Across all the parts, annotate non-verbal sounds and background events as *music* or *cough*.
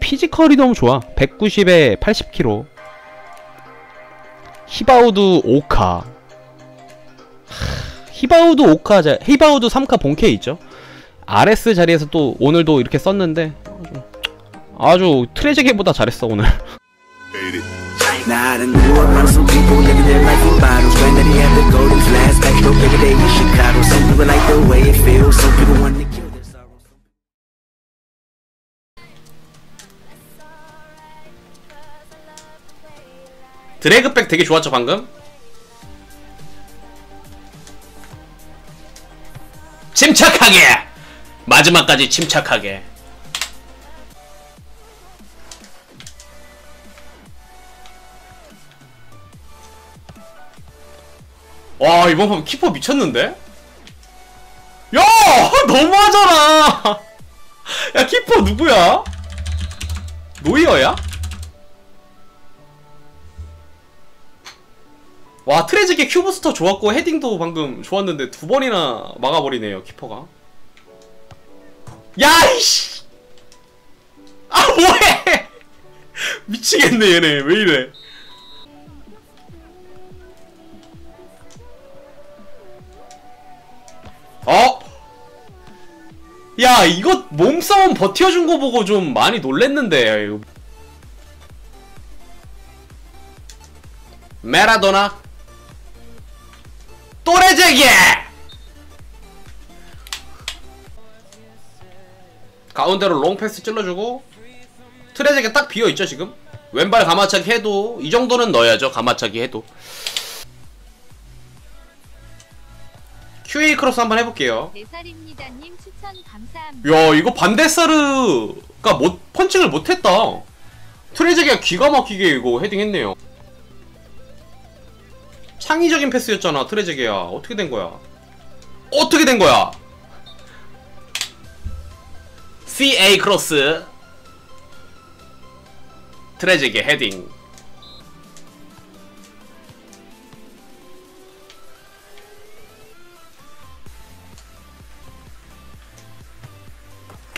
피지컬이 너무 좋아 190에 80kg 히바우드 5카 하, 히바우드 5카 자, 히바우드 3카 본캐 있죠 RS 자리에서 또 오늘도 이렇게 썼는데 아주, 아주 트레제게보다 잘했어 오늘 some people living their life in bottles. Granddaddy had the golden flask, back though every day in Chicago. People like the way it feels, some 드래그백 되게 좋았죠 방금? 침착하게! 마지막까지 침착하게 와 이번 판 키퍼 미쳤는데? 야! 너무하잖아! *laughs* 야 키퍼 누구야? 노이어야? 와 트레지게 큐브스터 좋았고 헤딩도 방금 좋았는데 두 번이나 막아버리네요 키퍼가. 야이씨! 아 뭐해! *laughs* 미치겠네 얘네. 왜 이래? 어? 야 이거 몸싸움 버텨준 거 보고 좀 많이 놀랬는데. 메라도나 또래제기 가운데로 롱패스 찔러주고 트레제기 딱 비어있죠 지금? 왼발 가마차기 해도 이 정도는 넣어야죠 가마차기 해도. QA 크로스 한번 해볼게요. 대살입니다님 추천 감사합니다. 야 이거 반데사르가 못 펀칭을 못했다. 트레제기가 기가 막히게 이거 헤딩했네요 창의적인 패스였잖아 트레제기야. 어떻게 된 거야? 어떻게 된 거야? CA 크로스. 트레제기 헤딩.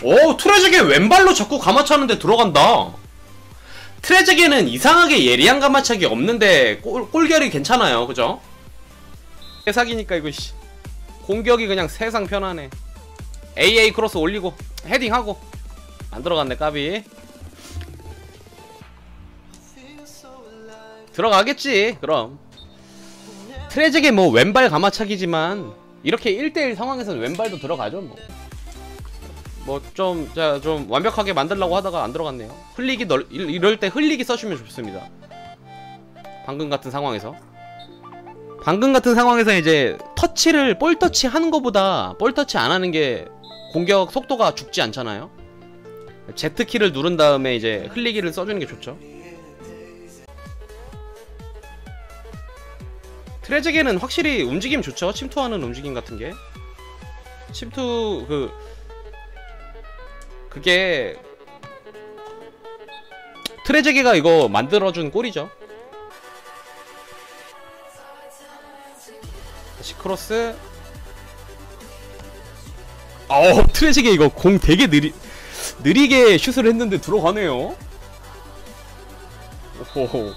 오 트레제기 왼발로 자꾸 가마차는데 들어간다 트레제게는 이상하게 예리한 가마차기 없는데 골, 골결이 괜찮아요. 그죠? 사기니까 이거 씨. 공격이 그냥 세상 편하네. AA 크로스 올리고 헤딩하고 안 들어갔네 까비. 들어가겠지 그럼. 트레제게 뭐 왼발 가마차기지만 이렇게 1대1 상황에서는 왼발도 들어가죠 뭐 뭐좀 자 좀 완벽하게 만들려고 하다가 안 들어갔네요. 흘리기 널 이- 이럴 때 흘리기 써주면 좋습니다. 방금 같은 상황에서 방금 같은 상황에서 이제 터치를 볼 터치 하는 것보다 볼 터치 안 하는 게 공격 속도가 죽지 않잖아요. Z 키를 누른 다음에 이제 흘리기를 써주는 게 좋죠. 트레제게는 확실히 움직임 좋죠. 침투하는 움직임 같은 게 침투 그 그게 트레제게가 이거 만들어준 골이죠. 다시 크로스. 어 트레제게 이거 공 되게 느리 느리게 슛을 했는데 들어가네요. 오호.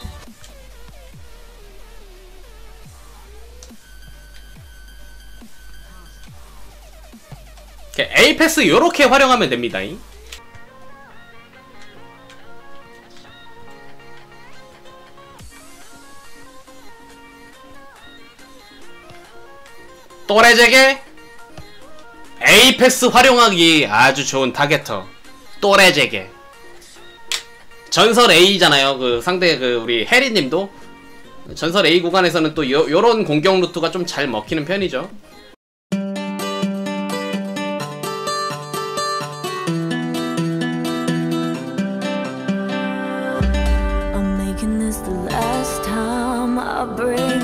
이렇게 A 패스 이렇게 활용하면 됩니다. 잉. 또래제게 A 패스 활용하기 아주 좋은 타겟터 또래제게 전설 A잖아요. 그 상대 그 우리 해리님도 전설 A 구간에서는 또 요, 요런 공격 루트가 좀 잘 먹히는 편이죠. heartbreak